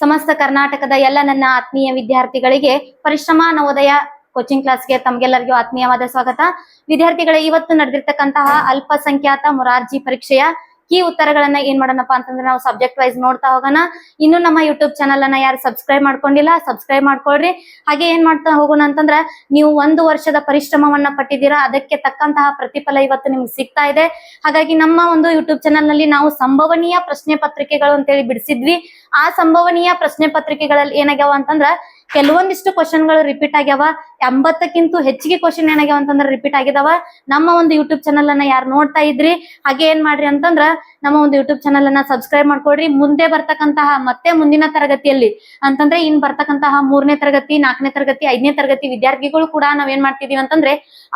ಸಮಸ್ತ ಕರ್ನಾಟಕದ ಎಲ್ಲ ನನ್ನ ಆತ್ಮೀಯ ವಿದ್ಯಾರ್ಥಿಗಳಿಗೆ ಪರಿಶ್ರಮ, ನವೋದಯ ಕೋಚಿಂಗ್ ಕ್ಲಾಸ್ಗೆ ತಮಗೆಲ್ಲರಿಗೂ ಆತ್ಮೀಯವಾದ ಸ್ವಾಗತ. ವಿದ್ಯಾರ್ಥಿಗಳೇ, ಇವತ್ತು ನಡೆದಿರ್ತಕ್ಕಂತಹ ಅಲ್ಪಸಂಖ್ಯಾತ ಮೊರಾರ್ಜಿ ಪರೀಕ್ಷೆಯ ಕೀ ಉತ್ತರಗಳನ್ನ ಏನ್ ಮಾಡೋಣಪ್ಪ ಅಂತಂದ್ರೆ ನಾವು ಸಬ್ಜೆಕ್ಟ್ ವೈಸ್ ನೋಡ್ತಾ ಹೋಗೋಣ. ಇನ್ನು ನಮ್ಮ ಯೂಟ್ಯೂಬ್ ಚಾನಲ್ ಅನ್ನ ಯಾರು ಸಬ್ಸ್ಕ್ರೈಬ್ ಮಾಡ್ಕೊಂಡಿಲ್ಲ ಸಬ್ಸ್ಕ್ರೈಬ್ ಮಾಡ್ಕೊಳ್ರಿ. ಹಾಗೆ ಏನ್ ಮಾಡ್ತಾ ಹೋಗೋಣ ಅಂತಂದ್ರೆ ನೀವು ಒಂದು ವರ್ಷದ ಪರಿಶ್ರಮವನ್ನ ಪಟ್ಟಿದ್ದೀರಾ, ಅದಕ್ಕೆ ತಕ್ಕಂತಹ ಪ್ರತಿಫಲ ಇವತ್ತು ನಿಮ್ಗೆ ಸಿಗ್ತಾ ಇದೆ. ಹಾಗಾಗಿ ನಮ್ಮ ಒಂದು ಯೂಟ್ಯೂಬ್ ಚಾನಲ್ನಲ್ಲಿ ನಾವು ಸಂಭವನೀಯ ಪ್ರಶ್ನೆ ಪತ್ರಿಕೆಗಳು ಅಂತೇಳಿ ಬಿಡಿಸಿದ್ವಿ. ಆ ಸಂಭವನೀಯ ಪ್ರಶ್ನೆ ಪತ್ರಿಕೆಗಳಲ್ಲಿ ಏನಾಗ್ಯಾವ ಅಂತಂದ್ರ ಕೆಲವೊಂದಿಷ್ಟು ಕ್ವಶನ್ಗಳು ರಿಪೀಟ್ ಆಗ್ಯಾವ. ಎಂಬತ್ತಕ್ಕಿಂತ ಹೆಚ್ಚಿಗೆ ಕ್ವಶನ್ ಏನಾಗ್ಯಾವ ಅಂತಂದ್ರ ರಿಪೀಟ್ ಆಗಿದಾವ. ನಮ್ಮ ಒಂದು ಯೂಟ್ಯೂಬ್ ಚಾನಲ್ ಅನ್ನ ಯಾರು ನೋಡ್ತಾ ಇದ್ರಿ, ಹಾಗೆ ಏನ್ ಮಾಡ್ರಿ ಅಂತಂದ್ರ ನಮ್ಮ ಒಂದು ಯೂಟ್ಯೂಬ್ ಚಾನಲ್ ಅನ್ನ ಸಬ್ಸ್ಕ್ರೈಬ್ ಮಾಡ್ಕೊಡ್ರಿ. ಮುಂದೆ ಬರ್ತಕ್ಕಂತಹ, ಮತ್ತೆ ಮುಂದಿನ ತರಗತಿಯಲ್ಲಿ ಅಂತಂದ್ರೆ ಇನ್ ಬರ್ತಕ್ಕಂತಹ ಮೂರನೇ ತರಗತಿ, ನಾಲ್ಕನೇ ತರಗತಿ, ಐದನೇ ತರಗತಿ ವಿದ್ಯಾರ್ಥಿಗಳು ಕೂಡ ನಾವ್ ಏನ್ ಮಾಡ್ತಿದೀವಿ ಅಂತಂದ್ರೆ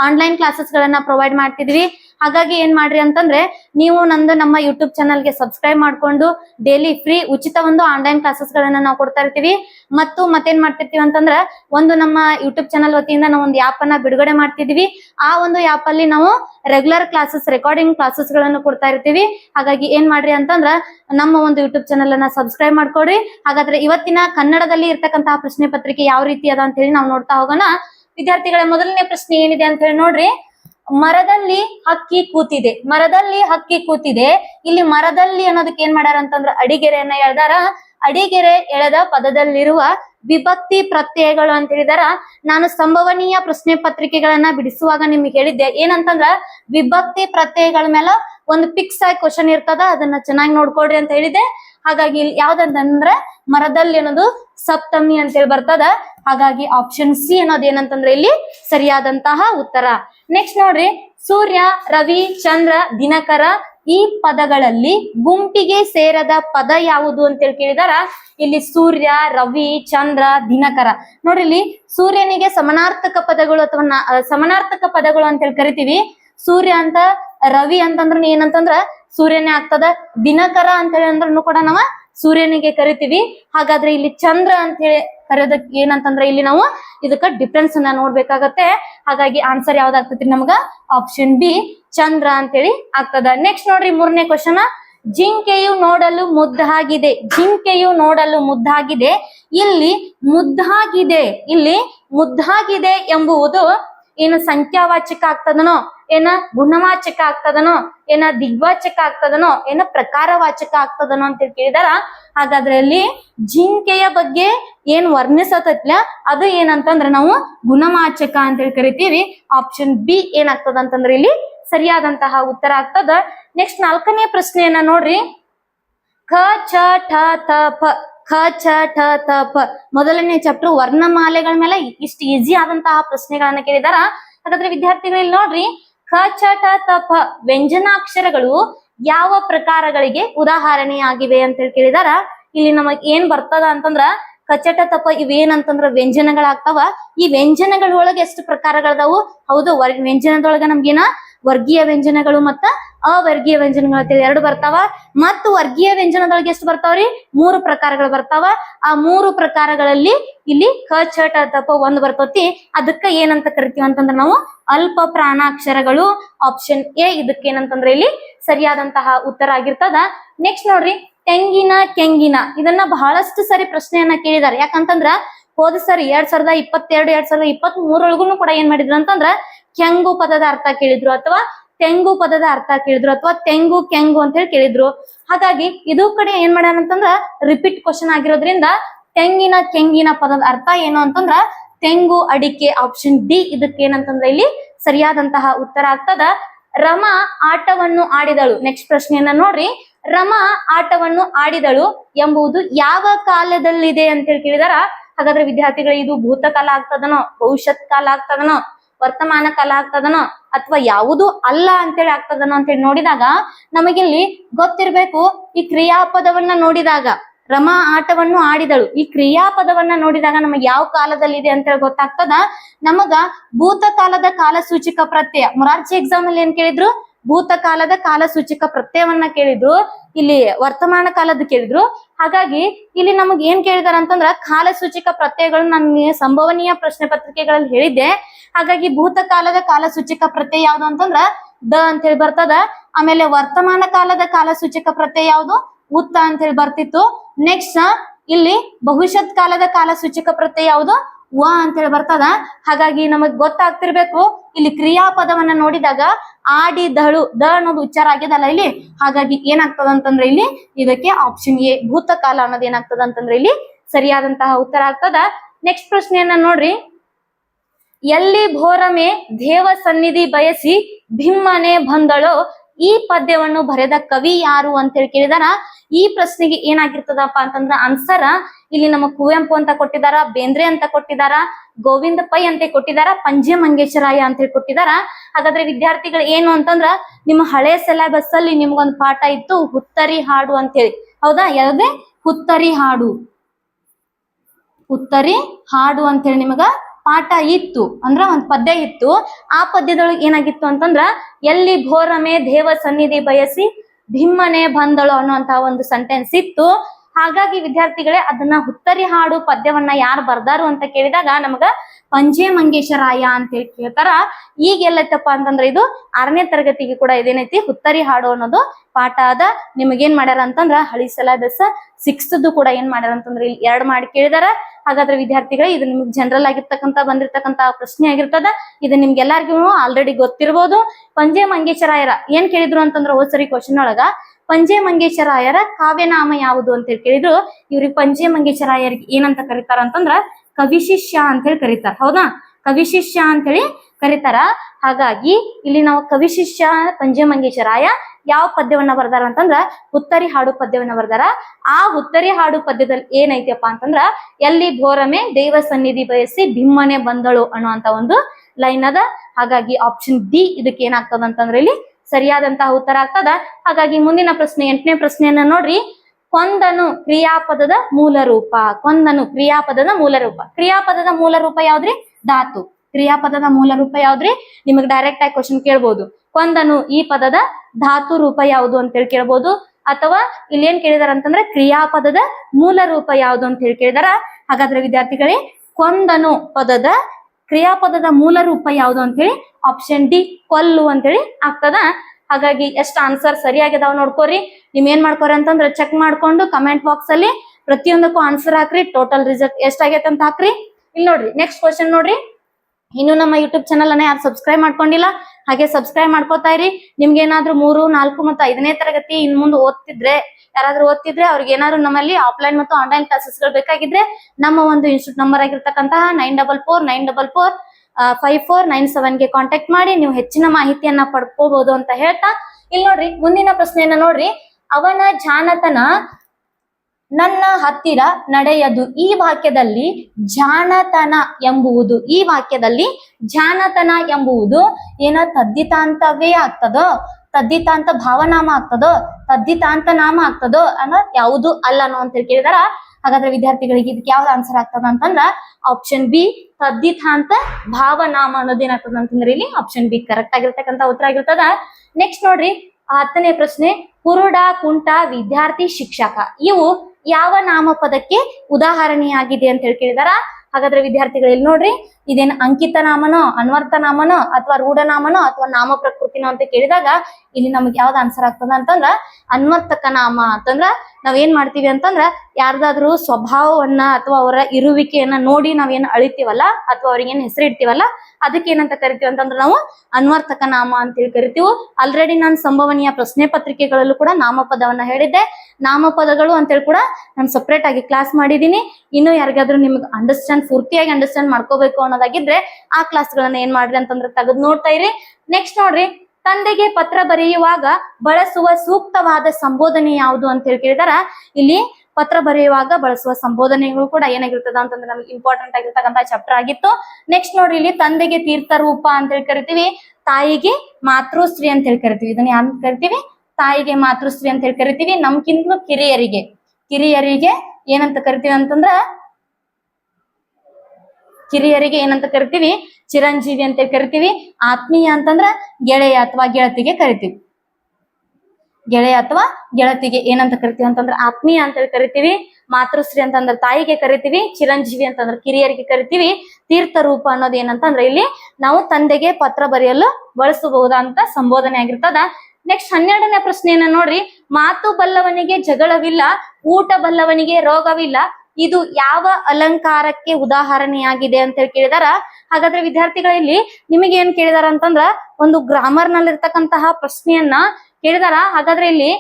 ಆನ್ಲೈನ್ ಕ್ಲಾಸಸ್ ಗಳನ್ನ ಪ್ರೊವೈಡ್ ಮಾಡ್ತಿದ್ವಿ. ಹಾಗಾಗಿ ಏನ್ ಮಾಡ್ರಿ ಅಂತಂದ್ರೆ ನೀವು ನಂದು ನಮ್ಮ ಯೂಟ್ಯೂಬ್ ಚಾನಲ್ಗೆ ಸಬ್ಸ್ಕ್ರೈಬ್ ಮಾಡ್ಕೊಂಡು ಡೈಲಿ ಫ್ರೀ ಉಚಿತ ಒಂದು ಆನ್ಲೈನ್ ಕ್ಲಾಸಸ್ ಗಳನ್ನ ನಾವು ಕೊಡ್ತಾ ಇರ್ತೀವಿ. ಮತ್ತು ಮತ್ತೇನ್ ಮಾಡ್ತಿರ್ತೀವಿ ಅಂತಂದ್ರ ಒಂದು ನಮ್ಮ ಯೂಟ್ಯೂಬ್ ಚಾನಲ್ ವತಿಯಿಂದ ನಾವು ಒಂದು ಆಪ್ ಅನ್ನ ಬಿಡುಗಡೆ ಮಾಡ್ತಿದೀವಿ. ಆ ಒಂದು ಆಪ್ ಅಲ್ಲಿ ನಾವು ರೆಗ್ಯುಲರ್ ಕ್ಲಾಸಸ್ ರೆಕಾರ್ಡಿಂಗ್ ಕ್ಲಾಸಸ್ಗಳನ್ನು ಕೊಡ್ತಾ ಇರ್ತೀವಿ. ಹಾಗಾಗಿ ಏನ್ ಮಾಡ್ರಿ ಅಂತಂದ್ರ ನಮ್ಮ ಒಂದು ಯೂಟ್ಯೂಬ್ ಚಾನಲ್ ಅನ್ನ ಸಬ್ಸ್ಕ್ರೈಬ್ ಮಾಡ್ಕೊಡ್ರಿ. ಹಾಗಾದ್ರೆ ಇವತ್ತಿನ ಕನ್ನಡದಲ್ಲಿ ಇರ್ತಕ್ಕಂತಹ ಪ್ರಶ್ನೆ ಪತ್ರಿಕೆ ಯಾವ ರೀತಿ ಅದ ಅಂತ ಹೇಳಿ ನಾವು ನೋಡ್ತಾ ಹೋಗೋಣ. ವಿದ್ಯಾರ್ಥಿಗಳ ಮೊದಲನೇ ಪ್ರಶ್ನೆ ಏನಿದೆ ಅಂತ ಹೇಳಿ ನೋಡ್ರಿ. ಮರದಲ್ಲಿ ಹಕ್ಕಿ ಕೂತಿದೆ. ಮರದಲ್ಲಿ ಹಕ್ಕಿ ಕೂತಿದೆ. ಇಲ್ಲಿ ಮರದಲ್ಲಿ ಅನ್ನೋದಕ್ಕೆ ಏನ್ ಮಾಡ್ಯಾರ ಅಂತಂದ್ರ ಅಡಿಗೆರೆಯನ್ನ ಹೇಳ್ದಾರ ಅಡಿಗೆರೆ ಎಳೆದ ಪದದಲ್ಲಿರುವ ವಿಭಕ್ತಿ ಪ್ರತ್ಯಯಗಳು ಅಂತ ಹೇಳಿದಾರ. ನಾನು ಸಂಭವನೀಯ ಪ್ರಶ್ನೆ ಪತ್ರಿಕೆಗಳನ್ನ ಬಿಡಿಸುವಾಗ ನಿಮ್ಗೆ ಹೇಳಿದ್ದೆ. ಏನಂತಂದ್ರ ವಿಭಕ್ತಿ ಪ್ರತ್ಯಯಗಳ ಮೇಲೆ ಒಂದು ಫಿಕ್ಸ್ ಆಗಿ ಕ್ವಶನ್ ಇರ್ತದ, ಅದನ್ನ ಚೆನ್ನಾಗಿ ನೋಡ್ಕೊಳ್ರಿ ಅಂತ ಹೇಳಿದೆ ಹಾಗಾಗಿ ಇಲ್ಲಿ ಯಾವ್ದಂತಂದ್ರೆ ಮರದಲ್ಲಿ ಅನ್ನೋದು ಸಪ್ತಮಿ ಅಂತ ಹೇಳಿ ಬರ್ತದ. ಹಾಗಾಗಿ ಆಪ್ಷನ್ ಸಿ ಅನ್ನೋದು ಏನಂತಂದ್ರೆ ಇಲ್ಲಿ ಸರಿಯಾದಂತಹ ಉತ್ತರ. ನೆಕ್ಸ್ಟ್ ನೋಡ್ರಿ, ಸೂರ್ಯ, ರವಿ, ಚಂದ್ರ, ದಿನಕರ ಈ ಪದಗಳಲ್ಲಿ ಗುಂಪಿಗೆ ಸೇರದ ಪದ ಯಾವುದು ಅಂತೇಳಿ ಕೇಳಿದಾರ? ಇಲ್ಲಿ ಸೂರ್ಯ, ರವಿ, ಚಂದ್ರ, ದಿನಕರ. ನೋಡ್ರಿ ಇಲ್ಲಿ ಸೂರ್ಯನಿಗೆ ಸಮನಾರ್ಥಕ ಪದಗಳು ಅಥವಾ ಸಮನಾರ್ಥಕ ಪದಗಳು ಅಂತ ಅಂತೇಳಿ ಕರಿತೀವಿ. ಸೂರ್ಯ ಅಂತ, ರವಿ ಅಂತಂದ್ರ ಏನಂತಂದ್ರ ಸೂರ್ಯನೇ ಆಗ್ತದ. ದಿನಕರ ಅಂತ ಹೇಳಿ ಅಂದ್ರೂ ಕೂಡ ನಾವ ಸೂರ್ಯನಿಗೆ ಕರಿತೀವಿ. ಹಾಗಾದ್ರೆ ಇಲ್ಲಿ ಚಂದ್ರ ಅಂತ ಹೇಳಿ ಕರೆಯೋದಕ್ ಏನಂತಂದ್ರೆ ಇಲ್ಲಿ ನಾವು ಇದಕ್ಕ ಡಿಫ್ರೆನ್ಸ್ ಅನ್ನ ನೋಡ್ಬೇಕಾಗತ್ತೆ. ಹಾಗಾಗಿ ಆನ್ಸರ್ ಯಾವ್ದಾಗ್ತೈತಿ ನಮ್ಗ? ಆಪ್ಷನ್ ಬಿ ಚಂದ್ರ ಅಂತೇಳಿ ಆಗ್ತದ. ನೆಕ್ಸ್ಟ್ ನೋಡ್ರಿ ಮೂರನೇ ಕ್ವಶನ್ ಜಿಂಕೆಯು ನೋಡಲು ಮುದ್ದಾಗಿದೆ. ಜಿಂಕೆಯು ನೋಡಲು ಮುದ್ದಾಗಿದೆ. ಇಲ್ಲಿ ಮುದ್ದಾಗಿದೆ. ಇಲ್ಲಿ ಮುದ್ದಾಗಿದೆ ಎಂಬುವುದು ಏನು ಸಂಖ್ಯಾವಾಚಕ ಆಗ್ತದನೋ? ಏನ ಗುಣವಾಚಕ ಆಗ್ತದನೋ? ಏನ ದಿಗ್ವಾಚಕ ಆಗ್ತದನೋ? ಏನ ಪ್ರಕಾರವಾಚಕ ಆಗ್ತದನೋ ಅಂತ ಕೇಳಿದಾರ. ಹಾಗಾದ್ರೆ ಅಲ್ಲಿ ಜಿಂಕೆಯ ಬಗ್ಗೆ ಏನ್ ವರ್ಣಿಸತತ್ಲ? ಅದು ಏನಂತಂದ್ರ ನಾವು ಗುಣವಾಚಕ ಅಂತೇಳಿ ಕರಿತೀವಿ. ಆಪ್ಷನ್ ಬಿ ಏನಾಗ್ತದ ಅಂತಂದ್ರೆ ಇಲ್ಲಿ ಸರಿಯಾದಂತಹ ಉತ್ತರ ಆಗ್ತದ. ನೆಕ್ಸ್ಟ್ ನಾಲ್ಕನೇ ಪ್ರಶ್ನೆಯನ್ನ ನೋಡ್ರಿ. ಖ ಛ ಠ ತ ಪ. ಖ ಛ ಠ ತ ಪ. ಮೊದಲನೇ ಚಾಪ್ಟರ್ ವರ್ಣಮಾಲೆಗಳ ಮೇಲೆ ಇಷ್ಟು ಈಸಿ ಆದಂತಹ ಪ್ರಶ್ನೆಗಳನ್ನ ಕೇಳಿದಾರ. ಹಾಗಾದ್ರೆ ವಿದ್ಯಾರ್ಥಿಗಳು ಇಲ್ಲಿ ನೋಡ್ರಿ. ಖ ಛ ಠ ತ ಪ. ವ್ಯಂಜನಾಕ್ಷರಗಳು ಯಾವ ಪ್ರಕಾರಗಳಿಗೆ ಉದಾಹರಣೆಯಾಗಿವೆ ಅಂತ ಹೇಳಿ ಕೇಳಿದಾರ. ಇಲ್ಲಿ ನಮಗ್ ಏನ್ ಬರ್ತದ ಅಂತಂದ್ರ ಕಚಟ ತಪ ಇವೇನಂತಂದ್ರ ವ್ಯಂಜನಗಳಾಗ್ತಾವ. ಈ ವ್ಯಂಜನಗಳೊಳಗೆ ಎಷ್ಟು ಪ್ರಕಾರಗಳದಾವು? ಹೌದು, ವರ್- ವ್ಯಂಜನದೊಳಗ ನಮ್ಗೇನ ವರ್ಗೀಯ ವ್ಯಂಜನಗಳು ಮತ್ತ ಅವರ್ಗೀಯ ವ್ಯಂಜನಗಳು ಅಂತೇಳಿ ಎರಡು ಬರ್ತಾವ. ಮತ್ತು ವರ್ಗೀಯ ವ್ಯಂಜನದೊಳಗೆ ಎಷ್ಟು ಬರ್ತಾವ್ರಿ? ಮೂರು ಪ್ರಕಾರಗಳು ಬರ್ತಾವ. ಆ ಮೂರು ಪ್ರಕಾರಗಳಲ್ಲಿ ಇಲ್ಲಿ ಕ ಚಟ ತಪ ಒಂದು ಬರ್ತೈತಿ. ಅದಕ್ಕ ಏನಂತ ಕರಿತೀವಿ ಅಂತಂದ್ರ ನಾವು ಅಲ್ಪ ಪ್ರಾಣಾಕ್ಷರಗಳು ಆಪ್ಷನ್ ಎ. ಇದಕ್ಕೆ ಏನಂತಂದ್ರೆ ಇಲ್ಲಿ ಸರಿಯಾದಂತಹ ಉತ್ತರ ಆಗಿರ್ತದ. ನೆಕ್ಸ್ಟ್ ನೋಡ್ರಿ. ತೆಂಗಿನ ಕೆಂಗಿನ. ಇದನ್ನ ಬಹಳಷ್ಟು ಸರಿ ಪ್ರಶ್ನೆಯನ್ನ ಕೇಳಿದಾರೆ. ಯಾಕಂತಂದ್ರ ಹೋದ ಸರಿ ಎರಡ್ ಸಾವಿರದ ಇಪ್ಪತ್ತೆರಡು, ಎರಡ್ ಸಾವಿರದ ಇಪ್ಪತ್ತ್ ಕೂಡ ಏನ್ ಮಾಡಿದ್ರು ಅಂತಂದ್ರ ಕೆಂಗು ಪದದ ಅರ್ಥ ಕೇಳಿದ್ರು ಅಥವಾ ತೆಂಗು ಪದದ ಅರ್ಥ ಕೇಳಿದ್ರು ಅಥವಾ ತೆಂಗು ಕೆಂಗು ಅಂತ ಹೇಳಿ ಕೇಳಿದ್ರು. ಹಾಗಾಗಿ ಇದು ಕಡೆ ಏನ್ ಮಾಡ್ಯಾರ ಅಂತಂದ್ರ ರಿಪೀಟ್ ಕ್ವಶನ್ ಆಗಿರೋದ್ರಿಂದ ತೆಂಗಿನ ಕೆಂಗಿನ ಪದದ ಅರ್ಥ ಏನು ಅಂತಂದ್ರ ತೆಂಗು, ಅಡಿಕೆ ಆಪ್ಷನ್ ಡಿ ಇದಕ್ಕೆ ಏನಂತಂದ್ರ ಇಲ್ಲಿ ಸರಿಯಾದಂತಹ ಉತ್ತರ ಆಗ್ತದ. ರಮಾ ಆಟವನ್ನು ಆಡಿದಳು. ನೆಕ್ಸ್ಟ್ ಪ್ರಶ್ನೆಯನ್ನ ನೋಡ್ರಿ. ರಮಾ ಆಟವನ್ನು ಆಡಿದಳು ಎಂಬುದು ಯಾವ ಕಾಲದಲ್ಲಿದೆ ಅಂತ ಹೇಳಿ ಕೇಳಿದಾರ? ಹಾಗಾದ್ರೆ ವಿದ್ಯಾರ್ಥಿಗಳು, ಇದು ಭೂತಕಾಲ ಆಗ್ತದನೋ, ಭವಿಷ್ಯತ್ ಕಾಲ ಆಗ್ತದನೋ, ವರ್ತಮಾನ ಕಾಲ ಆಗ್ತದನೋ, ಅಥವಾ ಯಾವುದು ಅಲ್ಲ ಅಂತೇಳಿ ಆಗ್ತದನೋ ಅಂತೇಳಿ ನೋಡಿದಾಗ ನಮಗಿಲ್ಲಿ ಗೊತ್ತಿರ್ಬೇಕು ಈ ಕ್ರಿಯಾಪದವನ್ನ ನೋಡಿದಾಗ. ರಮಾ ಆಟವನ್ನು ಆಡಿದಳು. ಈ ಕ್ರಿಯಾಪದವನ್ನ ನೋಡಿದಾಗ ನಮಗೆ ಯಾವ ಕಾಲದಲ್ಲಿದೆ ಅಂತ ಹೇಳಿ ಗೊತ್ತಾಗ್ತದ? ನಮಗ ಭೂತಕಾಲದ ಕಾಲ ಸೂಚಕ ಪ್ರತ್ಯಯ. ಮೊರಾರ್ಜಿ ಎಕ್ಸಾಮ್ ಅಲ್ಲಿ ಏನ್ ಕೇಳಿದ್ರು? ಭೂತಕಾಲದ ಕಾಲಸೂಚಕ ಪ್ರತ್ಯಯವನ್ನ ಕೇಳಿದ್ರು, ಇಲ್ಲಿ ವರ್ತಮಾನ ಕಾಲದ ಕೇಳಿದ್ರು. ಹಾಗಾಗಿ ಇಲ್ಲಿ ನಮಗ್ ಏನ್ ಕೇಳಿದಾರ ಅಂತಂದ್ರ ಕಾಲಸೂಚಕ ಪ್ರತ್ಯಯಗಳು ನಾನು ಸಂಭವನೀಯ ಪ್ರಶ್ನೆ ಪತ್ರಿಕೆಗಳಲ್ಲಿ ಹೇಳಿದ್ದೆ. ಹಾಗಾಗಿ ಭೂತಕಾಲದ ಕಾಲಸೂಚಕ ಪ್ರತ್ಯಯ ಯಾವ್ದು ಅಂತಂದ್ರ ದ ಅಂತ ಹೇಳಿ ಬರ್ತದ. ಆಮೇಲೆ ವರ್ತಮಾನ ಕಾಲದ ಕಾಲಸೂಚಕ ಪ್ರತ್ಯಯ ಯಾವ್ದು? ಉತ್ತ ಅಂತ ಹೇಳಿ ಬರ್ತಿತ್ತು. ನೆಕ್ಸ್ಟ್ ಇಲ್ಲಿ ಭವಿಷ್ಯತ್ ಕಾಲದ ಕಾಲಸೂಚಕ ಪ್ರತ್ಯಯ ಯಾವುದು? ವ ಅಂತ ಹೇಳಿ ಬರ್ತದ. ಹಾಗಾಗಿ ನಮಗ್ ಗೊತ್ತಾಗ್ತಿರ್ಬೇಕು, ಇಲ್ಲಿ ಕ್ರಿಯಾಪದವನ್ನ ನೋಡಿದಾಗ ಆಡಿ, ದಳು, ದ ಅನ್ನೋದು ಉಚ್ಚಾರ ಆಗ್ಯದಲ್ಲ ಇಲ್ಲಿ? ಹಾಗಾಗಿ ಏನಾಗ್ತದ ಅಂತಂದ್ರೆ ಇಲ್ಲಿ ಇದಕ್ಕೆ ಆಪ್ಷನ್ ಎ ಭೂತಕಾಲ ಅನ್ನೋದು ಏನಾಗ್ತದ ಅಂತಂದ್ರೆ ಇಲ್ಲಿ ಸರಿಯಾದಂತಹ ಉತ್ತರ ಆಗ್ತದ. ನೆಕ್ಸ್ಟ್ ಪ್ರಶ್ನೆಯನ್ನ ನೋಡ್ರಿ. ಎಲ್ಲಿ ಭೋರಮೆ ದೇವ ಸನ್ನಿಧಿ ಬಯಸಿ ಭಿಮ್ಮನೆ ಬಂದಳೋ ಈ ಪದ್ಯವನ್ನು ಬರೆದ ಕವಿ ಯಾರು ಅಂತ ಹೇಳಿ ಕೇಳಿದಾರ. ಈ ಪ್ರಶ್ನೆಗೆ ಏನಾಗಿರ್ತದಪ್ಪ ಅಂತಂದ್ರ ಆನ್ಸರ್ ಇಲ್ಲಿ ನಮ್ಮ ಕುವೆಂಪು ಅಂತ ಕೊಟ್ಟಿದಾರ, ಬೇಂದ್ರೆ ಅಂತ ಕೊಟ್ಟಿದಾರ, ಗೋವಿಂದ ಪೈ ಅಂತ ಕೊಟ್ಟಿದಾರ ಪಂಜೆ ಮಂಗೇಶ್ವರಾಯ ಅಂತ ಹೇಳಿ ಕೊಟ್ಟಿದಾರ. ಹಾಗಾದ್ರೆ ವಿದ್ಯಾರ್ಥಿಗಳು ಏನು ಅಂತಂದ್ರ ನಿಮ್ಮ ಹಳೆ ಸಿಲೆಬಸ್ ಅಲ್ಲಿ ನಿಮ್ಗೊಂದು ಪಾಠ ಇತ್ತು, ಹುತ್ತರಿ ಹಾಡು ಅಂತ ಹೇಳಿ. ಹೌದಾ? ಯಾವುದೇ? ಹುತ್ತರಿ ಹಾಡು. ಹುತ್ತರಿ ಹಾಡು ಅಂತ ಹೇಳಿ ನಿಮಗ ಪಾಠ ಇತ್ತು, ಅಂದ್ರ ಒಂದ್ ಪದ್ಯ ಇತ್ತು. ಆ ಪದ್ಯದೊಳಗೆ ಏನಾಗಿತ್ತು ಅಂತಂದ್ರ, ಎಲ್ಲಿ ಘೋರಮೆ ದೇವ ಸನ್ನಿಧಿ ಬಯಸಿ ಭಿಮ್ಮನೆ ಬಂದಳು ಅನ್ನುವಂತಹ ಒಂದು ಸೆಂಟೆನ್ಸ್ ಇತ್ತು. ಹಾಗಾಗಿ ವಿದ್ಯಾರ್ಥಿಗಳೇ ಅದನ್ನ ಹುತ್ತರಿ ಹಾಡು ಪದ್ಯವನ್ನ ಯಾರು ಬರ್ದಾರು ಅಂತ ಕೇಳಿದಾಗ ನಮಗ ಪಂಜೆ ಮಂಗೇಶರಾಯ ಅಂತ ಹೇಳಿ ಕೇಳ್ತಾರ. ಈಗ ಎಲ್ಲತ್ತಪ್ಪ ಅಂತಂದ್ರೆ ಇದು ಆರನೇ ತರಗತಿಗೆ ಕೂಡ ಇದೇನೈತಿ? ಹುತ್ತರಿ ಹಾಡು ಅನ್ನೋದು ಪಾಠ ಅದ. ನಿಮಗೇನ್ ಮಾಡ್ಯಾರ ಅಂತಂದ್ರ ಹಳಿ ಸಿಲೆಬಸ್ ಸಿಕ್ಸ್ತ್ ಕೂಡ ಏನ್ ಮಾಡ್ಯಾರ ಅಂತಂದ್ರೆ ಇಲ್ಲಿ ಎರಡ್ ಮಾಡಿ ಕೇಳಿದಾರ. ಹಾಗಾದ್ರೆ ವಿದ್ಯಾರ್ಥಿಗಳೇ, ಇದು ನಿಮ್ಗೆ ಜನರಲ್ ಆಗಿರ್ತಕ್ಕಂತ ಬಂದಿರ್ತಕ್ಕಂತ ಪ್ರಶ್ನೆ ಆಗಿರ್ತದ. ಇದು ನಿಮ್ಗೆಲ್ಲಾರ್ಗು ಆಲ್ರೆಡಿ ಗೊತ್ತಿರ್ಬೋದು. ಪಂಜೆ ಮಂಗೇಶರಾಯರ ಏನ್ ಕೇಳಿದ್ರು ಅಂತಂದ್ರ ಹೋದ್ ಸರಿ ಕ್ವಶನ್ ಒಳಗ ಪಂಜೆ ಮಂಗೇಶರಾಯರ ಕಾವ್ಯನಾಮ ಯಾವುದು ಅಂತ ಹೇಳಿ ಕೇಳಿದ್ರು. ಇವ್ರಿಗೆ ಪಂಜೆ ಮಂಗೇಶರಾಯರಿಗೆ ಏನಂತ ಕರೀತಾರ ಅಂತಂದ್ರ ಕವಿಶಿಷ್ಯ ಅಂತ ಹೇಳಿ ಕರೀತಾರ. ಹೌದಾ? ಕವಿಶಿಷ್ಯ ಅಂತ ಹೇಳಿ ಕರೀತಾರ. ಹಾಗಾಗಿ ಇಲ್ಲಿ ನಾವು ಕವಿಶಿಷ್ಯ ಪಂಜೆ ಮಂಗೇಶರಾಯ ಯಾವ ಪದ್ಯವನ್ನ ಬರ್ದಾರ ಅಂತಂದ್ರ ಹುತ್ತರಿ ಹಾಡು ಪದ್ಯವನ್ನ ಬರ್ದಾರ. ಆ ಹುತ್ತರಿ ಹಾಡು ಪದ್ಯದಲ್ಲಿ ಏನೈತಿಯಪ್ಪ ಅಂತಂದ್ರ ಎಲ್ಲಿ ಭೋರಮೆ ದೇವ ಸನ್ನಿಧಿ ಬಯಸಿ ಭಿಮ್ಮನೆ ಬಂದಳು ಅನ್ನುವಂತ ಒಂದು ಲೈನ್ ಅದ. ಹಾಗಾಗಿ ಆಪ್ಷನ್ ಡಿ ಇದಕ್ಕೆ ಏನಾಗ್ತದ ಅಂತಂದ್ರೆ ಇಲ್ಲಿ ಸರಿಯಾದಂತಹ ಉತ್ತರ ಆಗ್ತದ? ಹಾಗಾಗಿ ಮುಂದಿನ ಪ್ರಶ್ನೆ, ಎಂಟನೇ ಪ್ರಶ್ನೆಯನ್ನ ನೋಡ್ರಿ. ಕೊಂದನು ಕ್ರಿಯಾಪದದ ಮೂಲ ರೂಪ. ಕೊಂದನು ಕ್ರಿಯಾಪದದ ಮೂಲ ರೂಪ. ಕ್ರಿಯಾಪದದ ಮೂಲ ರೂಪ ಯಾವ್ದ್ರಿ? ಧಾತು. ಕ್ರಿಯಾಪದದ ಮೂಲ ರೂಪ ಯಾವ್ದ್ರಿ? ನಿಮಗ್ ಡೈರೆಕ್ಟ್ ಆಗಿ ಕ್ವಶನ್ ಕೇಳ್ಬೋದು. ಕೊಂದನು ಈ ಪದದ ಧಾತು ರೂಪ ಯಾವುದು ಅಂತ ಹೇಳಿ ಕೇಳ್ಬೋದು. ಅಥವಾ ಇಲ್ಲಿ ಏನ್ ಕೇಳಿದಾರ ಅಂತಂದ್ರೆ ಕ್ರಿಯಾಪದದ ಮೂಲ ರೂಪ ಯಾವುದು ಅಂತ ಹೇಳಿ ಕೇಳಿದಾರ. ಹಾಗಾದ್ರೆ ವಿದ್ಯಾರ್ಥಿಗಳೇ, ಕೊಂದನು ಪದದ ಕ್ರಿಯಾಪದದ ಮೂಲ ರೂಪ ಯಾವುದು ಅಂತ ಹೇಳಿ ಆಪ್ಷನ್ ಡಿ ಕೊಲ್ಲು ಅಂತೇಳಿ ಆಗ್ತದ. ಹಾಗಾಗಿ ಎಷ್ಟ್ ಆನ್ಸರ್ ಸರಿಯಾಗಿದಾವ್ ನೋಡ್ಕೋರಿ. ನಿಮ್ ಏನ್ ಮಾಡ್ಕೋರಿ ಅಂತಂದ್ರೆ ಚೆಕ್ ಮಾಡ್ಕೊಂಡು ಕಮೆಂಟ್ ಬಾಕ್ಸ್ ಅಲ್ಲಿ ಪ್ರತಿಯೊಂದಕ್ಕೂ ಆನ್ಸರ್ ಹಾಕ್ರಿ ಟೋಟಲ್ ರಿಸಲ್ಟ್ ಎಷ್ಟಾಗೈತೆ ಅಂತ ಹಾಕ್ರಿ. ಇಲ್ಲಿ ನೋಡ್ರಿ ನೆಕ್ಸ್ಟ್ ಕ್ವಶನ್ ನೋಡ್ರಿ. ಇನ್ನು ನಮ್ಮ ಯೂಟ್ಯೂಬ್ ಚಾನಲ್ ಅನ್ನ ಯಾರು ಸಬ್ಸ್ಕ್ರೈಬ್ ಮಾಡ್ಕೊಂಡಿಲ್ಲ ಹಾಗೆ ಸಬ್ಸ್ಕ್ರೈಬ್ ಮಾಡ್ಕೋತಾ ಇರಿ. ನಿಮ್ಗೆ ಏನಾದ್ರು ಮೂರು, ನಾಲ್ಕು ಮತ್ತು ಐದನೇ ತರಗತಿ ಇನ್ ಮುಂದೆ ಓದ್ತಿದ್ರೆ, ಯಾರಾದ್ರೂ ಓದ್ತಿದ್ರೆ ಅವ್ರಿಗೆ ಏನಾದ್ರು ನಮ್ಮಲ್ಲಿ ಆಫ್ಲೈನ್ ಮತ್ತು ಆನ್ಲೈನ್ ಕ್ಲಾಸಸ್ಗಳು ಬೇಕಾಗಿದ್ರೆ ನಮ್ಮ ಒಂದು institute number ಆಗಿರ್ತಕ್ಕಂತಹ nine double four nine double four five four nine ಸೆವೆನ್ಗೆ contact ಮಾಡಿ ನೀವು ಹೆಚ್ಚಿನ ಮಾಹಿತಿಯನ್ನ ಪಡ್ಕೋಬಹುದು ಅಂತ ಹೇಳ್ತಾ. ಇಲ್ಲಿ ನೋಡ್ರಿ, ಮುಂದಿನ ಪ್ರಶ್ನೆಯನ್ನ ನೋಡ್ರಿ. ಅವನ ಜಾನತನ ನನ್ನ ಹತ್ತಿರ ನಡೆಯದು ಈ ವಾಕ್ಯದಲ್ಲಿ ಜಾಣತನ ಎಂಬುವುದು. ಈ ವಾಕ್ಯದಲ್ಲಿ ಜಾಣತನ ಎಂಬುವುದು ಏನ ತದ್ದಿತಾಂತವೇ ಆಗ್ತದೋ, ತದ್ದಿತಾಂತ ಭಾವನಾಮ ಆಗ್ತದೋ, ತದ್ದಿತಾಂತ ನಾಮ ಆಗ್ತದೋ ಅನ್ನೋ ಯಾವುದು ಅಲ್ಲ ಅನ್ನೋ ಅಂತ ಕೇಳಿದಾರ? ಹಾಗಾದ್ರೆ ವಿದ್ಯಾರ್ಥಿಗಳಿಗೆ ಇದಕ್ಕೆ ಯಾವ್ದು ಆನ್ಸರ್ ಆಗ್ತದ ಅಂತಂದ್ರ ಆಪ್ಷನ್ ಬಿ ತದ್ದಿತಾಂತ ಭಾವನಾಮ ಅನ್ನೋದು ಏನಾಗ್ತದ ಅಂತಂದ್ರೆ ಇಲ್ಲಿ ಆಪ್ಷನ್ ಬಿ ಕರೆಕ್ಟ್ ಆಗಿರ್ತಕ್ಕಂಥ ಉತ್ತರ ಆಗಿರ್ತದ. ನೆಕ್ಸ್ಟ್ ನೋಡ್ರಿ, ಹತ್ತನೇ ಪ್ರಶ್ನೆ ಕುರುಡ, ಕುಂಟ, ವಿದ್ಯಾರ್ಥಿ, ಶಿಕ್ಷಕ. ಇವು ಯಾವ ನಾಮಪದಕ್ಕೆ ಉದಾಹರಣೆಯಾಗಿದೆ ಅಂತ ಹೇಳಿ ಕೇಳಿದಾರ? ಹಾಗಾದ್ರೆ ವಿದ್ಯಾರ್ಥಿಗಳು ಇಲ್ಲಿ ನೋಡ್ರಿ? ಇದೇನು ಅಂಕಿತ ನಾಮನೋ ಅನ್ವರ್ಥ ನಾಮನೋ ಅಥವಾ ರೂಢ ನಾಮನೋ ಅಥವಾ ನಾಮ ಪ್ರಕೃತಿನೋ ಅಂತ ಕೇಳಿದಾಗ ಇಲ್ಲಿ ನಮ್ಗೆ ಯಾವ್ದು ಆನ್ಸರ್ ಆಗ್ತದ ಅಂತಂದ್ರ ಅನ್ವರ್ತಕ ನಾಮ ಅಂತಂದ್ರ ನಾವ್ ಏನ್ ಮಾಡ್ತೀವಿ ಅಂತಂದ್ರ ಯಾರ್ದಾದ್ರೂ ಸ್ವಭಾವವನ್ನ ಅಥವಾ ಅವರ ಇರುವಿಕೆಯನ್ನ ನೋಡಿ ನಾವೇನ್ ಅಳಿತೀವಲ್ಲ ಅಥವಾ ಅವ್ರಿಗೆ ಏನ್ ಹೆಸರು ಇಡ್ತೀವಲ್ಲ ಅದಕ್ಕೆ ಏನಂತ ಕರಿತೀವಿ ಅಂತಂದ್ರ ನಾವು ಅನ್ವರ್ತಕ ನಾಮ ಅಂತೇಳಿ ಕರಿತೀವಿ. ಆಲ್ರೆಡಿ ನಾನು ಸಂಭವನೀಯ ಪ್ರಶ್ನೆ ಪತ್ರಿಕೆಗಳಲ್ಲೂ ಕೂಡ ನಾಮಪದವನ್ನ ಹೇಳಿದ್ದೆ. ನಾಮಪದಗಳು ಅಂತೇಳಿ ಕೂಡ ನಾನು ಸಪ್ರೇಟ್ ಆಗಿ ಕ್ಲಾಸ್ ಮಾಡಿದೀನಿ ಇನ್ನು ಯಾರಿಗಾದ್ರೂ ನಿಮ್ಗೆ ಅಂಡರ್ಸ್ಟ್ಯಾಂಡ್ ಪೂರ್ತಿಯಾಗಿ ಅಂಡರ್ಸ್ಟ್ಯಾಂಡ್ ಮಾಡ್ಕೋಬೇಕು ಅನ್ನೋದಾಗಿದ್ರೆ ಆ ಕ್ಲಾಸ್ಗಳನ್ನ ಏನ್ ಮಾಡ್ರಿ ಅಂತಂದ್ರೆ ತೆಗೆದು ನೋಡ್ತಾ ಇರಿ. ನೆಕ್ಸ್ಟ್ ನೋಡ್ರಿ, ತಂದೆಗೆ ಪತ್ರ ಬರೆಯುವಾಗ ಬಳಸುವ ಸೂಕ್ತವಾದ ಸಂಬೋಧನೆ ಯಾವುದು ಅಂತ ಹೇಳಿ ಕೇಳಿದಾರ? ಇಲ್ಲಿ ಪತ್ರ ಬರೆಯುವಾಗ ಬಳಸುವ ಸಂಬೋಧನೆಗಳು ಕೂಡ ಏನಾಗಿರ್ತದ ಅಂತಂದ್ರೆ ನಮ್ಗೆ ಇಂಪಾರ್ಟೆಂಟ್ ಆಗಿರ್ತಕ್ಕಂಥ ಚಾಪ್ಟರ್ ಆಗಿತ್ತು. ನೆಕ್ಸ್ಟ್ ನೋಡ್ರಿ, ಇಲ್ಲಿ ತಂದೆಗೆ ತೀರ್ಥ ರೂಪ ಅಂತ ಹೇಳಿ ಕರಿತೀವಿ. ತಾಯಿಗೆ ಮಾತೃಶ್ರೀ ಅಂತ ಹೇಳಿ ಕರಿತೀವಿ. ಇದನ್ನ ಯಾರು ಕರಿತೀವಿ? ತಾಯಿಗೆ ಮಾತೃಶ್ರೀ ಅಂತ ಹೇಳಿ ಕರಿತೀವಿ. ನಮ್ಕಿಂತಲೂ ಕಿರಿಯರಿಗೆ. ಕಿರಿಯರಿಗೆ ಏನಂತ ಕರಿತೀವಿ ಅಂತಂದ್ರ ಕಿರಿಯರಿಗೆ ಏನಂತ ಕರಿತೀವಿ? ಚಿರಂಜೀವಿ ಅಂತ ಕರಿತೀವಿ. ಆತ್ಮೀಯ ಅಂತಂದ್ರ ಗೆಳೆಯ ಅಥವಾ ಗೆಳತಿಗೆ ಕರಿತೀವಿ. ಗೆಳೆಯ ಅಥವಾ ಗೆಳತಿಗೆ ಏನಂತ ಕರಿತೀವಿ ಅಂತಂದ್ರೆ ಆತ್ಮೀಯ ಅಂತ ಕರಿತೀವಿ. ಮಾತೃಶ್ರೀ ಅಂತಂದ್ರೆ ತಾಯಿಗೆ ಕರಿತೀವಿ. ಚಿರಂಜೀವಿ ಅಂತಂದ್ರೆ ಕಿರಿಯರಿಗೆ ಕರಿತೀವಿ. ತೀರ್ಥ ರೂಪ ಅನ್ನೋದು ಏನಂತಂದ್ರೆ ಇಲ್ಲಿ ನಾವು ತಂದೆಗೆ ಪತ್ರ ಬರೆಯಲು ಬಳಸಬಹುದಂತ ಸಂಬೋಧನೆ ಆಗಿರ್ತದ. ನೆಕ್ಸ್ಟ್ ಹನ್ನೆರಡನೇ ಪ್ರಶ್ನೆಯನ್ನ ನೋಡ್ರಿ. ಮಾತು ಬಲ್ಲವನಿಗೆ ಜಗಳವಿಲ್ಲ, ಊಟ ಬಲ್ಲವನಿಗೆ ರೋಗವಿಲ್ಲ ಇದು ಯಾವ ಅಲಂಕಾರಕ್ಕೆ ಉದಾಹರಣೆಯಾಗಿದೆ ಅಂತ ಹೇಳಿ ಕೇಳಿದಾರ. ಹಾಗಾದ್ರೆ ವಿದ್ಯಾರ್ಥಿಗಳಲ್ಲಿ ನಿಮಗೆ ಏನ್ ಕೇಳಿದಾರ ಅಂತಂದ್ರ ಒಂದು ಗ್ರಾಮರ್ ನಲ್ಲಿರ್ತಕ್ಕಂತಹ ಪ್ರಶ್ನೆಯನ್ನ ಕೇಳಿದಾರ. ಹಾಗಾದ್ರೆ ಇಲ್ಲಿ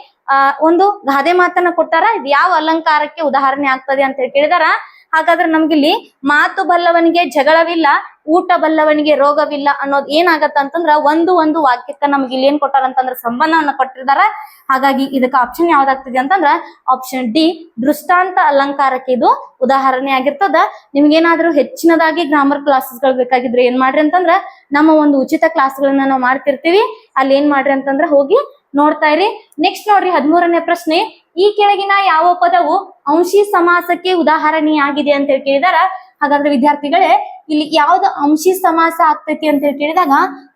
ಒಂದು ಗಾದೆ ಮಾತನ್ನ ಕೊಟ್ಟಾರ. ಇದು ಯಾವ ಅಲಂಕಾರಕ್ಕೆ ಉದಾಹರಣೆ ಆಗ್ತದೆ ಅಂತ ಹೇಳಿ ಕೇಳಿದಾರ. ಹಾಗಾದ್ರೆ ನಮ್ಗಿಲ್ಲಿ ಮಾತು ಬಲ್ಲವನಿಗೆ ಜಗಳವಿಲ್ಲ, ಊಟ ಬಲ್ಲವನಿಗೆ ರೋಗವಿಲ್ಲ ಅನ್ನೋದು ಏನಾಗತ್ತ ಅಂತಂದ್ರ ಒಂದು ಒಂದು ವಾಕ್ಯಕ್ಕ ನಮ್ಗೆ ಇಲ್ಲಿ ಏನ್ ಕೊಟ್ಟಾರ ಅಂತಂದ್ರ ಸಂಬಂಧವನ್ನ ಕೊಟ್ಟಿರ್ತಾರ ಹಾಗಾಗಿ ಇದಕ್ಕೆ ಆಪ್ಷನ್ ಯಾವ್ದಾಗ್ತದೆ ಅಂತಂದ್ರ ಆಪ್ಷನ್ ಡಿ ದೃಷ್ಟಾಂತ ಅಲಂಕಾರಕ್ಕೆ ಇದು ಉದಾಹರಣೆ ಆಗಿರ್ತದ. ನಿಮ್ಗೇನಾದ್ರೂ ಹೆಚ್ಚಿನದಾಗಿ ಗ್ರಾಮರ್ ಕ್ಲಾಸಸ್ಗಳು ಬೇಕಾಗಿದ್ರೆ ಏನ್ ಮಾಡ್ರಿ ಅಂತಂದ್ರ ನಮ್ಮ ಒಂದು ಉಚಿತ ಕ್ಲಾಸ್ ಗಳನ್ನ ನಾವು ಮಾಡ್ತಿರ್ತೀವಿ. ಅಲ್ಲಿ ಏನ್ ಮಾಡ್ರಿ ಅಂತಂದ್ರ ಹೋಗಿ ನೋಡ್ತಾ ಇರಿ. ನೆಕ್ಸ್ಟ್ ನೋಡ್ರಿ ಹದಿಮೂರನೇ ಪ್ರಶ್ನೆ. ಈ ಕೆಳಗಿನ ಯಾವ ಪದವು ಅಂಶಿ ಸಮಾಸಕ್ಕೆ ಉದಾಹರಣೆಯಾಗಿದೆ ಅಂತ ಹೇಳಿ ಕೇಳಿದಾರ. ಹಾಗಾದ್ರೆ ವಿದ್ಯಾರ್ಥಿಗಳೇ, ಇಲ್ಲಿ ಯಾವ್ದು ಅಂಶಿ ಸಮಾಸ ಆಗ್ತೈತಿ ಅಂತ ಹೇಳಿ ಕೇಳಿದಾಗ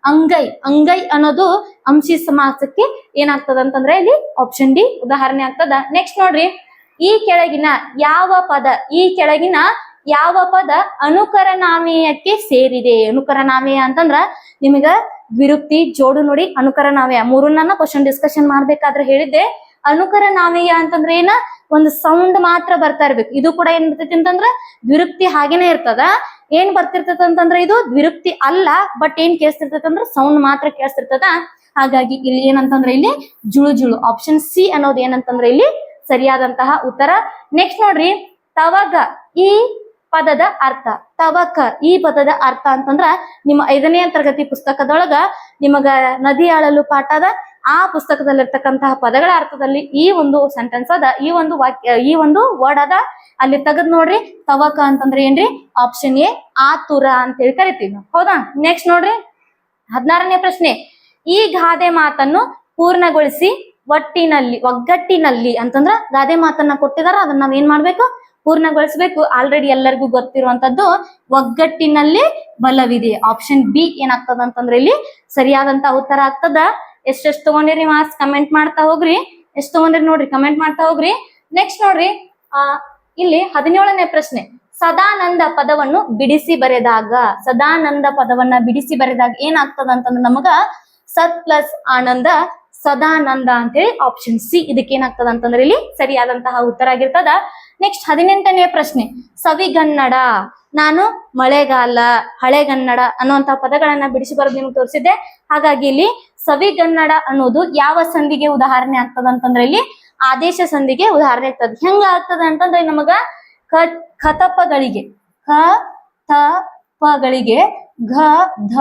ಅಂಗೈ ಅಂಗೈ ಅನ್ನೋದು ಅಂಶಿ ಸಮಾಸಕ್ಕೆ ಏನಾಗ್ತದ ಅಂತಂದ್ರೆ ಇಲ್ಲಿ ಆಪ್ಷನ್ ಡಿ ಉದಾಹರಣೆ ಆಗ್ತದ. ನೆಕ್ಸ್ಟ್ ನೋಡ್ರಿ, ಈ ಕೆಳಗಿನ ಯಾವ ಪದ, ಈ ಕೆಳಗಿನ ಯಾವ ಪದ ಅನುಕರನಾಮಯಕ್ಕೆ ಸೇರಿದೆ? ಅನುಕರನಾಮಯ ಅಂತಂದ್ರ ನಿಮಗ ವಿರುಕ್ತಿ, ಜೋಡು ನೋಡಿ ಅನುಕರನಾಮೀಯ ಮೂರನ್ನ ಕ್ವಶನ್ ಡಿಸ್ಕಷನ್ ಮಾಡ್ಬೇಕಾದ್ರೆ ಹೇಳಿದ್ದೆ. ಅನುಕರನಾಮೀಯ ಅಂತಂದ್ರೆ ಏನ? ಒಂದು ಸೌಂಡ್ ಮಾತ್ರ ಬರ್ತಾ ಇರ್ಬೇಕು. ಇದು ಕೂಡ ಏನ್ ಬರ್ತೈತಿ ಅಂತಂದ್ರ ದ್ವಿರುಕ್ತಿ ಹಾಗೇನೆ ಇರ್ತದ. ಏನ್ ಬರ್ತಿರ್ತದ ಅಂತಂದ್ರ ಇದು ದ್ವಿರುಕ್ತಿ ಅಲ್ಲ ಬಟ್ ಏನ್ ಕೇಳಿಸ್ತಿರ್ತದ ಅಂದ್ರ ಸೌಂಡ್ ಮಾತ್ರ ಕೇಳಿಸ್ತಿರ್ತದ. ಹಾಗಾಗಿ ಇಲ್ಲಿ ಏನಂತಂದ್ರೆ ಇಲ್ಲಿ ಜುಳು ಜುಳು ಆಪ್ಷನ್ ಸಿ ಅನ್ನೋದು ಏನಂತಂದ್ರೆ ಇಲ್ಲಿ ಸರಿಯಾದಂತಹ ಉತ್ತರ. ನೆಕ್ಸ್ಟ್ ನೋಡ್ರಿ, ತವಗ, ಈ ಪದದ ಅರ್ಥ. ತವಕ ಈ ಪದದ ಅರ್ಥ ಅಂತಂದ್ರ ನಿಮ್ಮ ಐದನೇ ತರಗತಿ ಪುಸ್ತಕದೊಳಗ ನಿಮಗ ನದಿ ಆಳಲು ಪಾಠದ ಆ ಪುಸ್ತಕದಲ್ಲಿರ್ತಕ್ಕಂತಹ ಪದಗಳ ಅರ್ಥದಲ್ಲಿ ಈ ಒಂದು ಸೆಂಟೆನ್ಸ್ ಅದ. ಈ ಒಂದು ವಾಕ್ಯ, ಈ ಒಂದು ವರ್ಡ್ ಅದ. ಅಲ್ಲಿ ತೆಗದ್ ನೋಡ್ರಿ. ತವಕ ಅಂತಂದ್ರೆ ಏನ್ರಿ? ಆಪ್ಷನ್ ಎ, ಆತುರ ಅಂತ ಹೇಳಿ ಕರಿತೀವಿ. ಹೌದಾ? ನೆಕ್ಸ್ಟ್ ನೋಡ್ರಿ. ಹದಿನಾರನೇ ಪ್ರಶ್ನೆ. ಈ ಗಾದೆ ಮಾತನ್ನು ಪೂರ್ಣಗೊಳಿಸಿ ಒಟ್ಟಿನಲ್ಲಿ, ಒಗ್ಗಟ್ಟಿನಲ್ಲಿ ಅಂತಂದ್ರ ಗಾದೆ ಮಾತನ್ನ ಕೊಟ್ಟಿದಾರ, ಅದನ್ನ ನಾವ್ ಏನ್ ಮಾಡ್ಬೇಕು? ಪೂರ್ಣಗೊಳಿಸ್ಬೇಕು. ಆಲ್ರೆಡಿ ಎಲ್ಲರಿಗೂ ಗೊತ್ತಿರುವಂತದ್ದು ಒಗ್ಗಟ್ಟಿನಲ್ಲಿ ಬಲವಿದೆ. ಆಪ್ಷನ್ ಬಿ ಏನಾಗ್ತದ ಅಂತಂದ್ರೆ ಇಲ್ಲಿ ಸರಿಯಾದಂತ ಉತ್ತರ ಆಗ್ತದ. ಎಷ್ಟೆಷ್ಟು ತಗೊಂಡಿರಿ ಮಾರ್ಕ್ಸ್ ಕಮೆಂಟ್ ಮಾಡ್ತಾ ಹೋಗ್ರಿ. ಎಷ್ಟು ತಗೊಂಡಿರಿ ನೋಡ್ರಿ? ಕಮೆಂಟ್ ಮಾಡ್ತಾ ಹೋಗ್ರಿ. ನೆಕ್ಸ್ಟ್ ನೋಡ್ರಿ, ಆ, ಇಲ್ಲಿ ಹದಿನೇಳನೇ ಪ್ರಶ್ನೆ. ಸದಾನಂದ ಪದವನ್ನು ಬಿಡಿಸಿ ಬರೆದಾಗ, ಸದಾನಂದ ಪದವನ್ನ ಬಿಡಿಸಿ ಬರೆದಾಗ ಏನಾಗ್ತದ ಅಂತಂದ್ರೆ ನಮಗ ಸತ್ ಪ್ಲಸ್ ಆನಂದ ಸದಾನಂದ ಅಂತೇಳಿ ಆಪ್ಷನ್ ಸಿ ಇದಕ್ಕೆ ಏನಾಗ್ತದ ಅಂತಂದ್ರೆ ಇಲ್ಲಿ ಸರಿಯಾದಂತಹ ಉತ್ತರ ಆಗಿರ್ತದ. ನೆಕ್ಸ್ಟ್ ಹದಿನೆಂಟನೇ ಪ್ರಶ್ನೆ. ಸವಿಗನ್ನಡ. ನಾನು ಮಳೆಗಾಲ, ಹಳೆಗನ್ನಡ ಅನ್ನುವಂತಹ ಪದಗಳನ್ನ ಬಿಡಿಸಿ ಬರೋದು ನಿಮ್ಗೆ ತೋರಿಸಿದ್ದೆ. ಹಾಗಾಗಿ ಇಲ್ಲಿ ಸವಿಗನ್ನಡ ಅನ್ನೋದು ಯಾವ ಸಂಧಿಗೆ ಉದಾಹರಣೆ ಆಗ್ತದ ಅಂತಂದ್ರೆ ಇಲ್ಲಿ ಆದೇಶ ಸಂಧಿಗೆ ಉದಾಹರಣೆ ಆಗ್ತದ. ಹೆಂಗ ಆಗ್ತದ ಅಂತಂದ್ರೆ ನಮಗ ಕ ಖತಪಗಳಿಗೆ ಕ, ತ ಪಗಳಿಗೆ ಘ, ಧ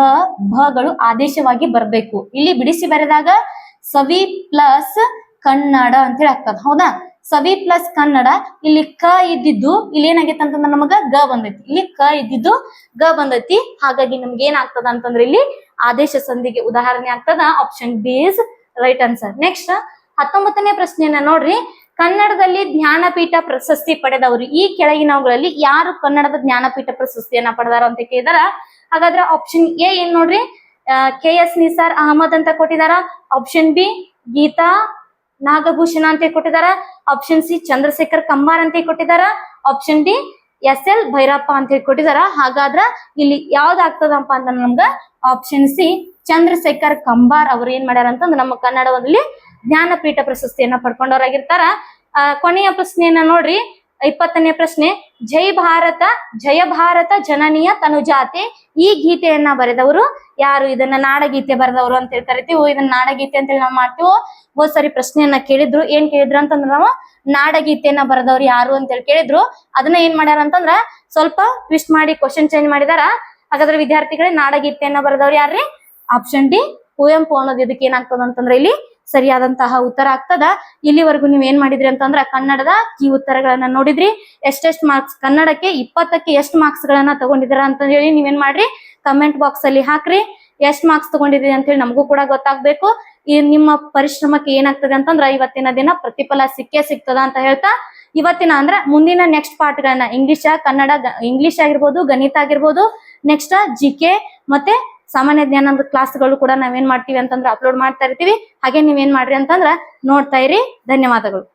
ಭಗಳು ಆದೇಶವಾಗಿ ಬರ್ಬೇಕು. ಇಲ್ಲಿ ಬಿಡಿಸಿ ಬರೆದಾಗ ಸವಿ ಪ್ಲಸ್ ಕನ್ನಡ ಅಂತ ಹೇಳಿ ಆಗ್ತದ, ಹೌದಾ? ಸವಿ ಪ್ಲಸ್ ಕನ್ನಡ, ಇಲ್ಲಿ ಕ ಇದ್ದಿದ್ದು ಇಲ್ಲಿ ಏನಾಗೈತೆ ಅಂತಂದ್ರೆ ನಮಗ ಗ ಬಂದೈತಿ. ಇಲ್ಲಿ ಕ ಇದ್ದಿದ್ದು ಗ ಬಂದೈತಿ. ಹಾಗಾಗಿ ನಮ್ಗೆ ಏನಾಗ್ತದ ಅಂತಂದ್ರೆ ಇಲ್ಲಿ ಆದೇಶ ಸಂಧಿಗೆ ಉದಾಹರಣೆ ಆಗ್ತದ option B is right answer next ಹತ್ತೊಂಬತ್ತನೇ ಪ್ರಶ್ನೆಯನ್ನ ನೋಡ್ರಿ. ಕನ್ನಡದಲ್ಲಿ ಜ್ಞಾನಪೀಠ ಪ್ರಶಸ್ತಿ ಪಡೆದವರು, ಈ ಕೆಳಗಿನವುಗಳಲ್ಲಿ ಯಾರು ಕನ್ನಡದ ಜ್ಞಾನಪೀಠ ಪ್ರಶಸ್ತಿಯನ್ನ ಪಡೆದಾರ ಅಂತ ಕೇಳಿದಾರ? ಹಾಗಾದ್ರೆ ಆಪ್ಷನ್ ಎ ಏನ್ ನೋಡ್ರಿ? ಕೆ ಎಸ್ ನಿಸಾರ್ ಅಹಮದ್ ಅಂತ ಕೊಟ್ಟಿದಾರ. ಆಪ್ಷನ್ ಬಿ ಗೀತಾ ನಾಗಭೂಷಣ ಅಂತ ಕೊಟ್ಟಿದಾರ. ಆಪ್ಷನ್ ಸಿ ಚಂದ್ರಶೇಖರ್ ಕಮ್ಮಾರ್ ಅಂತ ಕೊಟ್ಟಿದಾರ. Option D S L Bhyrappa ಅಂತ ಹೇಳಿ ಕೊಟ್ಟಿದಾರ. ಹಾಗಾದ್ರ ಇಲ್ಲಿ ಯಾವ್ದಾಗ್ತದಪ್ಪ ಅಂತ ನಮ್ಗ ಆಪ್ಷನ್ ಸಿ ಚಂದ್ರಶೇಖರ್ ಕಂಬಾರ್ ಅವ್ರು ಏನ್ ಮಾಡ್ಯಾರ ಅಂತಂದ್ರೆ ನಮ್ಮ ಕನ್ನಡದಲ್ಲಿ ಜ್ಞಾನಪೀಠ ಪ್ರಶಸ್ತಿಯನ್ನ ಪಡ್ಕೊಂಡವರಾಗಿರ್ತಾರ. ಕೊನೆಯ ಪ್ರಶ್ನೆಯನ್ನ ನೋಡ್ರಿ. ಇಪ್ಪತ್ತನೇ ಪ್ರಶ್ನೆ, ಜೈ ಭಾರತ, ಜಯ ಭಾರತ ಜನನಿಯ ತನುಜಾತೆ. ಈ ಗೀತೆಯನ್ನ ಬರೆದವರು ಯಾರು? ಇದನ್ನ ನಾಡಗೀತೆ ಬರೆದವರು ಅಂತ ಹೇಳಿ ಕರಿತೀವಿ? ಇದನ್ನ ನಾಡಗೀತೆ ಅಂತ ಹೇಳಿ ನಾವು ಮಾಡ್ತೀವೋ? ಹೋದ್ ಸರಿ ಪ್ರಶ್ನೆಯನ್ನ ಕೇಳಿದ್ರು. ಏನ್ ಕೇಳಿದ್ರು ಅಂತಂದ್ರ ನಾವು ನಾಡಗೀತೆಯನ್ನ ಬರೆದವ್ರು ಯಾರು ಅಂತ ಹೇಳಿ ಕೇಳಿದ್ರು. ಅದನ್ನ ಏನ್ ಮಾಡ್ಯಾರ ಅಂತಂದ್ರ ಸ್ವಲ್ಪ ಟ್ವಿಸ್ಟ್ ಮಾಡಿ ಕ್ವಶನ್ ಚೇಂಜ್ ಮಾಡಿದಾರ. ಹಾಗಾದ್ರೆ ವಿದ್ಯಾರ್ಥಿಗಳೇ ನಾಡಗೀತೆಯನ್ನ ಬರೆದವ್ರು ಯಾರ್ರಿ? ಆಪ್ಷನ್ ಡಿ, ಕುವೆಂಪು ಅನ್ನೋದು. ಇದಕ್ಕೆ ಏನಾಗ್ತದ ಅಂತಂದ್ರೆ ಇಲ್ಲಿ ಸರಿಯಾದಂತಹ ಉತ್ತರ ಆಗ್ತದ. ಇಲ್ಲಿವರೆಗೂ ನೀವ್ ಏನ್ ಮಾಡಿದ್ರಿ ಅಂತಂದ್ರ ಕನ್ನಡದ ಈ ಉತ್ತರಗಳನ್ನ ನೋಡಿದ್ರಿ. ಎಷ್ಟೆಷ್ಟು ಮಾರ್ಕ್ಸ್ ಕನ್ನಡಕ್ಕೆ ಇಪ್ಪತ್ತಕ್ಕೆ ಎಷ್ಟು ಮಾರ್ಕ್ಸ್ ಗಳನ್ನ ತಗೊಂಡಿದ್ದೀರಾ ಅಂತ ಹೇಳಿ ನೀವೇನ್ ಮಾಡ್ರಿ? ಕಮೆಂಟ್ ಬಾಕ್ಸ್ ಅಲ್ಲಿ ಹಾಕ್ರಿ. ಎಷ್ಟ್ ಮಾರ್ಕ್ಸ್ ತಗೊಂಡಿದ್ರಿ ಅಂತ ಹೇಳಿ ನಮಗೂ ಕೂಡ ಗೊತ್ತಾಗ್ಬೇಕು. ಈ ನಿಮ್ಮ ಪರಿಶ್ರಮಕ್ಕೆ ಏನಾಗ್ತದೆ ಅಂತಂದ್ರ ಇವತ್ತಿನ ದಿನ ಪ್ರತಿಫಲ ಸಿಕ್ಕೇ ಸಿಗ್ತದ ಅಂತ ಹೇಳ್ತಾ. ಇವತ್ತಿನ ಅಂದ್ರೆ ಮುಂದಿನ ನೆಕ್ಸ್ಟ್ ಪಾರ್ಟ್ ಗಳನ್ನ ಇಂಗ್ಲಿಷ್ ಕನ್ನಡ ಇಂಗ್ಲಿಷ್ ಆಗಿರ್ಬೋದು, ಗಣಿತ ಆಗಿರ್ಬೋದು ನೆಕ್ಸ್ಟ್ ಜಿ ಕೆ ಮತ್ತೆ ಸಾಮಾನ್ಯ ಜ್ಞಾನದ ಕ್ಲಾಸ್ಗಳು ಕೂಡ ನಾವೇನ್ ಮಾಡ್ತೀವಿ ಅಂತಂದ್ರೆ ಅಪ್ಲೋಡ್ ಮಾಡ್ತಾ ಇರ್ತೀವಿ. ಹಾಗೆ ನೀವೇನ್ ಮಾಡ್ರಿ ಅಂತಂದ್ರ ನೋಡ್ತಾ ಇರಿ. ಧನ್ಯವಾದಗಳು.